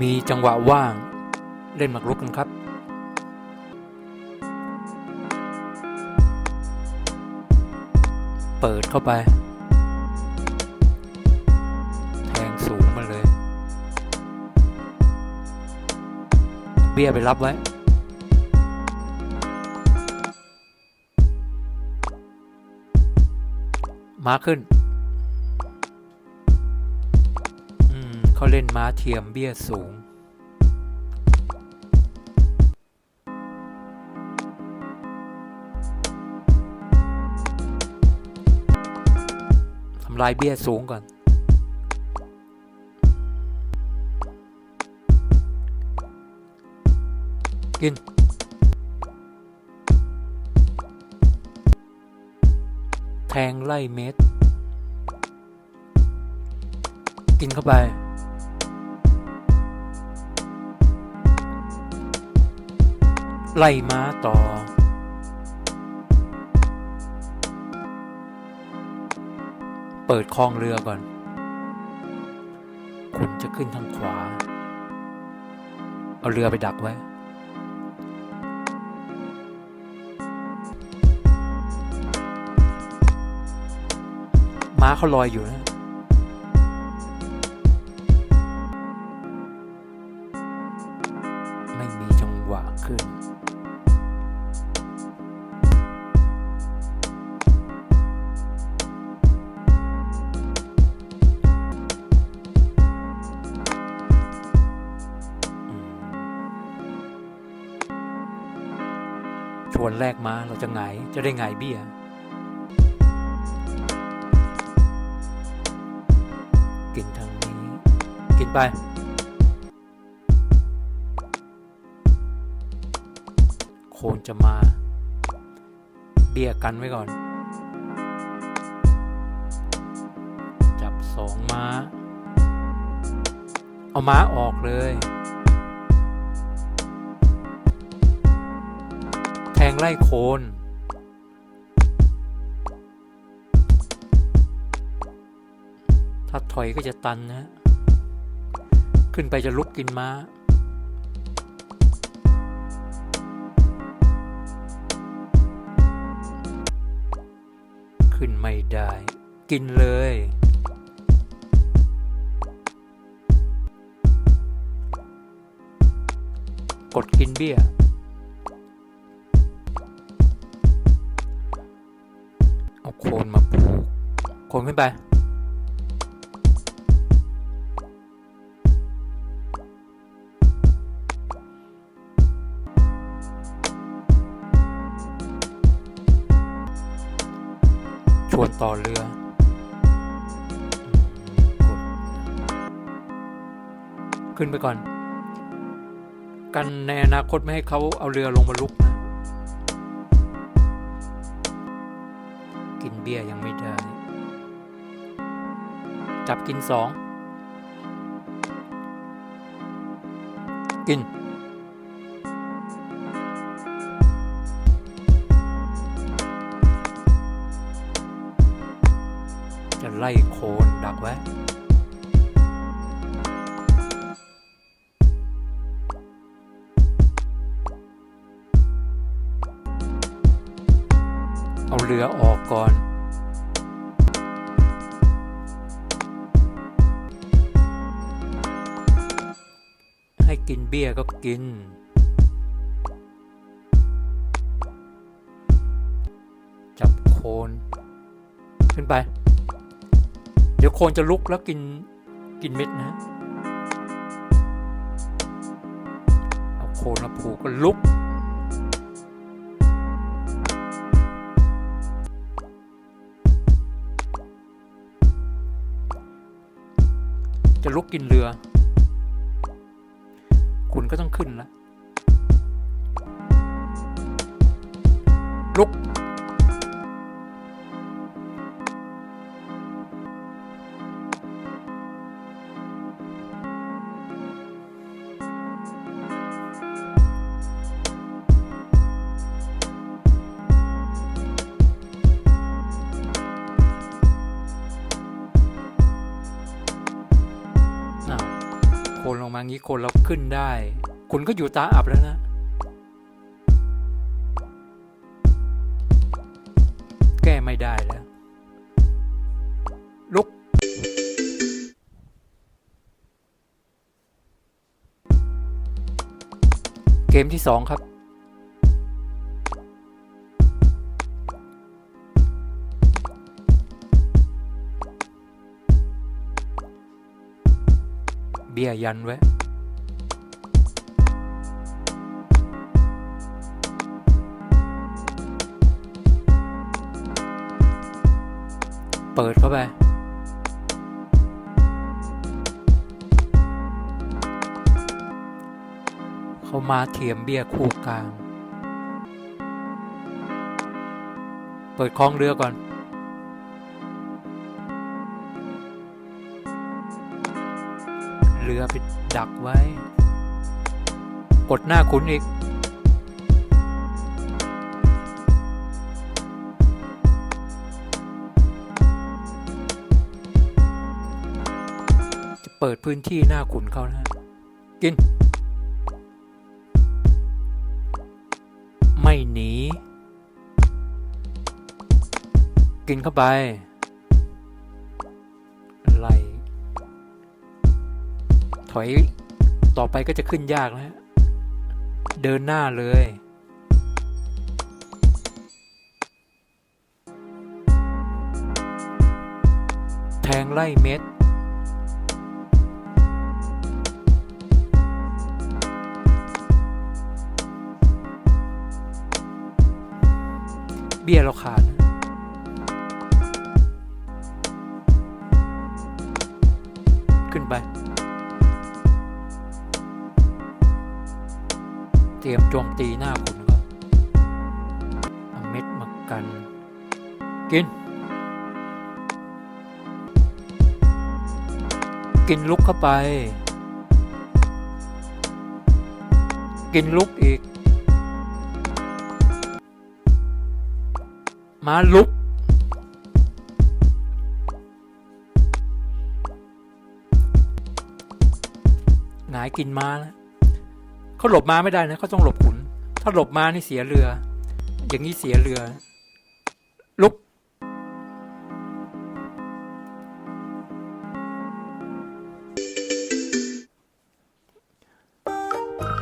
มีจังหวะว่าง เล่นหมากรุกกันครับเปิดเข้าไป แทงสูงมาเลย เบี้ยไปรับไว้ ม้าขึ้น อืมเขาเล่นม้าเทียมเบี้ยสูงำลายเบี้ยสูงก่อน กิน แทงไล่เม็ด กินเข้าไปไล่ม้าต่อ เปิดคลองเรือก่อน คุณจะขึ้นทางขวา เอาเรือไปดักไว้ ม้าเขาลอยอยู่นะ วนแรกมาเราจะไงจะได้ไงเบี้ยกินทางนี้ กินไป โคนจะมา เบี้ยกันไว้ก่อน จับสองม้า เอาม้าออกเลย ไล่โคน ถ้าถอยก็จะตันนะ ขึ้นไปจะลุกกินม้า ขึ้นไม่ได้ กินเลย กดกินเบี้ย โคนขึ้นไป ชวนต่อเรือกดขึ้นไปก่อน กันในอนาคตไม่ให้เขาเอาเรือลงมาลุกนะ กินเบี้ยยังไม่ได้ จับกินสองกิน จะไล่โคนดักไว้เอาเรือออกก่อน กินเบี้ยก็กิน จับโคนขึ้นไป เดี๋ยวโคนจะลุกแล้วกินกินเม็ดนะ เอาโคนมาผูกก็ลุกจะลุกกินเรือ คุณก็ต้องขึ้นแล้วลุก นลงมามางี้คนเราขึ้นได้ คุณก็อยู่ตาอับแล้วนะ แก้ไม่ได้แล้ว ลุก เกมที่สองครับ บี้ยยันไว้เปิดเข้าไป เขามาเทียมเบี้ยคู่กลาง เปิดคลองเรือก่อน เรือไปดักไว้ กดหน้าคุณอีก จะเปิดพื้นที่หน้าขุนเขานะ กิน ไม่หนี กินเข้าไปไล่ถ อยต่อไปก็จะขึ้นยากแล้วฮะเดินหน้าเลย แทงไล่เม็ด เบี้ยเราขาดขึ้นไป รียมโจมตีหน้าคุณก็เอาเม็ดมากัน กิน กินลุกเข้าไป กินลุกอีก มาลุก หงายกินมาแล้ว เขาหลบมาไม่ได้นะเขาต้องหลบขุน ถ้าหลบมานี่เสียเรือ อย่างนี้เสียเรือ ลุก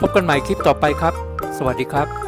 พบกันใหม่คลิปต่อไปครับ สวัสดีครับ